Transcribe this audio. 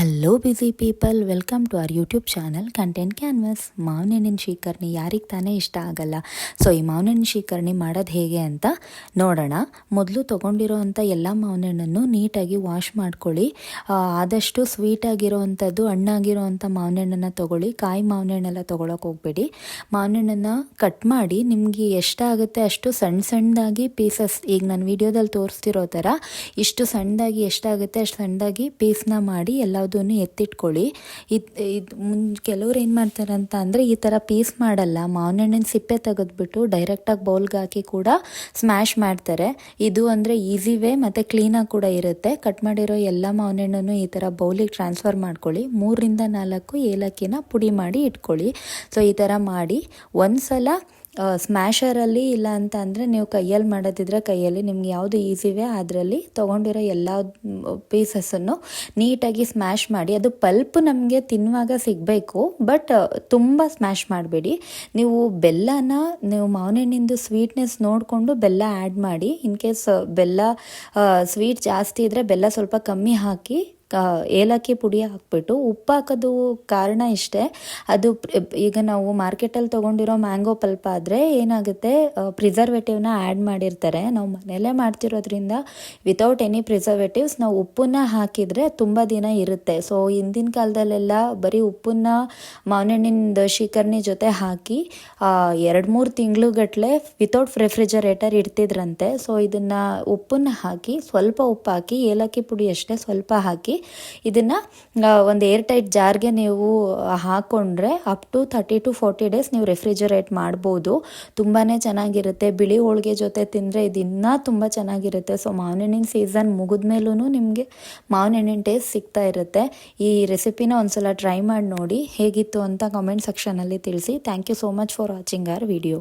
Hello busy people welcome to our YouTube channel content canvas ಮಾವಿನ ಹಣ್ಣಿನ ಶೀಕರ್ಣಿ ಯಾರಿಗೆ ತಾನೇ ಇಷ್ಟ ಆಗಲ್ಲ? ಸೊ ಈ ಮಾವನಹಣ್ಣಿನ ಶೀಕರ್ಣಿ ಮಾಡೋದು ಹೇಗೆ ಅಂತ ನೋಡೋಣ. ಮೊದಲು ತೊಗೊಂಡಿರೋವಂಥ ಎಲ್ಲ ಮಾವಿನ ಹಣ್ಣನ್ನು ನೀಟಾಗಿ ವಾಶ್ ಮಾಡ್ಕೊಳ್ಳಿ. ಆದಷ್ಟು ಸ್ವೀಟಾಗಿರೋ ಅಂಥದ್ದು ಹಣ್ಣಾಗಿರೋ ಅಂಥ ಮಾವಿನ ಹಣ್ಣನ್ನು ತೊಗೊಳ್ಳಿ. ಕಾಯಿ ಮಾವನಹಣ್ಣೆಲ್ಲ ತೊಗೊಳಕ್ಕೆ ಹೋಗಬೇಡಿ. ಮಾವನಹಣ್ಣನ್ನು ಕಟ್ ಮಾಡಿ, ನಿಮಗೆ ಎಷ್ಟಾಗುತ್ತೆ ಅಷ್ಟು ಸಣ್ಣ ಸಣ್ಣದಾಗಿ ಪೀಸಸ್ ಈಗ ನಾನು ವಿಡಿಯೋದಲ್ಲಿ ತೋರಿಸ್ತಿರೋ ಥರ, ಇಷ್ಟು ಸಣ್ಣದಾಗಿ ಎಷ್ಟಾಗುತ್ತೆ ಅಷ್ಟು ಸಣ್ಣದಾಗಿ ಪೀಸ್ನ ಮಾಡಿ ಎಲ್ಲದನ್ನು ಎತ್ತಿಟ್ಕೊಳ್ಳಿ. ಇದು ಇದು ಕೆಲವ್ರು ಏನು ಮಾಡ್ತಾರೆ ಅಂತ ಅಂದರೆ ಈ ಥರ ಪೀಸ್ ಮಾಡಲ್ಲ. ಮಾವಿನ ಹಣ್ಣಿನ ಸಿಪ್ಪೆ ತೆಗೆದ್ಬಿಟ್ಟು ಡೈರೆಕ್ಟಾಗಿ ಬೌಲ್ಗೆ ಹಾಕಿ ಕೂಡ ಸ್ಮ್ಯಾಶ್ ಮಾಡ್ತಾರೆ. ಇದು ಅಂದರೆ ಈಸಿ ವೇ ಮತ್ತು ಕ್ಲೀನಾಗಿ ಕೂಡ ಇರುತ್ತೆ. ಕಟ್ ಮಾಡಿರೋ ಎಲ್ಲ ಮಾವಿನ ಹಣ್ಣನ್ನು ಈ ಥರ ಬೌಲಿಗೆ ಟ್ರಾನ್ಸ್ಫರ್ ಮಾಡ್ಕೊಳ್ಳಿ. ಮೂರರಿಂದ ನಾಲ್ಕು ಏಲಕ್ಕಿನ ಪುಡಿ ಮಾಡಿ ಇಟ್ಕೊಳ್ಳಿ. ಸೊ ಈ ಥರ ಮಾಡಿ. ಒಂದು ಸಲ ಸ್ಮ್ಯಾಶರಲ್ಲಿ ಇಲ್ಲ ಅಂತ ಅಂದರೆ ನೀವು ಕೈಯಲ್ಲಿ ಮಾಡೋದಿದ್ರೆ ಕೈಯಲ್ಲಿ, ನಿಮ್ಗೆ ಯಾವುದು ಈಸಿವೆ ಅದರಲ್ಲಿ ತೊಗೊಂಡಿರೋ ಎಲ್ಲ ಪೀಸಸ್ಸನ್ನು ನೀಟಾಗಿ ಸ್ಮ್ಯಾಶ್ ಮಾಡಿ. ಅದು ಪಲ್ಪ್ ನಮಗೆ ತಿನ್ನುವಾಗ ಸಿಗಬೇಕು ಬಟ್ ತುಂಬ ಸ್ಮ್ಯಾಶ್ ಮಾಡಬೇಡಿ. ನೀವು ಬೆಲ್ಲನ, ನೀವು ಮಾವಿನ ಹಣ್ಣಿಂದು ಸ್ವೀಟ್ನೆಸ್ ನೋಡಿಕೊಂಡು ಬೆಲ್ಲ ಆ್ಯಡ್ ಮಾಡಿ. ಇನ್ ಕೇಸ್ ಬೆಲ್ಲ ಸ್ವೀಟ್ ಜಾಸ್ತಿ ಇದ್ದರೆ ಬೆಲ್ಲ ಸ್ವಲ್ಪ ಕಮ್ಮಿ ಹಾಕಿ ಏಲಕ್ಕಿ ಪುಡಿ ಹಾಕ್ಬಿಟ್ಟು ಉಪ್ಪು ಹಾಕೋದು ಕಾರಣ ಇಷ್ಟೇ. ಅದು ಈಗ ನಾವು ಮಾರ್ಕೆಟಲ್ಲಿ ತೊಗೊಂಡಿರೋ ಮ್ಯಾಂಗೋ ಪಲ್ಪ ಆದರೆ ಏನಾಗುತ್ತೆ ಪ್ರಿಸರ್ವೇಟಿವ್ನ ಆ್ಯಡ್ ಮಾಡಿರ್ತಾರೆ. ನಾವು ಮನೆಯಲ್ಲೇ ಮಾಡ್ತಿರೋದ್ರಿಂದ ವಿತೌಟ್ ಎನಿ ಪ್ರಿಸರ್ವೇಟಿವ್ಸ್ ನಾವು ಉಪ್ಪನ್ನ ಹಾಕಿದರೆ ತುಂಬ ದಿನ ಇರುತ್ತೆ. ಸೊ ಹಿಂದಿನ ಕಾಲದಲ್ಲೆಲ್ಲ ಬರೀ ಉಪ್ಪನ್ನ ಮಾವಿನಣ್ಣಿನ ಶೀಕರ್ಣಿ ಜೊತೆ ಹಾಕಿ ಎರಡು ಮೂರು ತಿಂಗಳುಗಟ್ಟಲೆ ವಿತೌಟ್ ರೆಫ್ರಿಜರೇಟರ್ ಇಡ್ತಿದ್ರಂತೆ. ಸೊ ಇದನ್ನು ಉಪ್ಪನ್ನ ಹಾಕಿ, ಸ್ವಲ್ಪ ಉಪ್ಪು ಹಾಕಿ ಏಲಕ್ಕಿ ಪುಡಿ ಅಷ್ಟೇ ಸ್ವಲ್ಪ ಹಾಕಿ ಇದನ್ನು ಒಂದು ಏರ್ ಟೈಟ್ ಜಾರ್ಗೆ ನೀವು ಹಾಕ್ಕೊಂಡ್ರೆ up to thirty to forty days ನೀವು ರೆಫ್ರಿಜರೇಟ್ ಮಾಡ್ಬೋದು. ತುಂಬಾ ಚೆನ್ನಾಗಿರುತ್ತೆ. ಬಿಳಿ ಹೋಳಿಗೆ ಜೊತೆ ತಿಂದರೆ ಇದಿನ್ನೂ ತುಂಬ ಚೆನ್ನಾಗಿರುತ್ತೆ. ಸೊ ಮಾವಿನ ಸೀಸನ್ ಸೀಸನ್ ಮುಗಿದ್ಮೇಲೂ ನಿಮಗೆ ಮಾವಿನ ಹಣ್ಣಿನ ಟೇಸ್ಟ್ ಸಿಗ್ತಾ ಇರುತ್ತೆ. ಈ ರೆಸಿಪಿನ ಒಂದ್ಸಲ ಟ್ರೈ ಮಾಡಿ ನೋಡಿ ಹೇಗಿತ್ತು ಅಂತ ಕಾಮೆಂಟ್ ಸೆಕ್ಷನಲ್ಲಿ ತಿಳಿಸಿ. Thank you so much for watching our video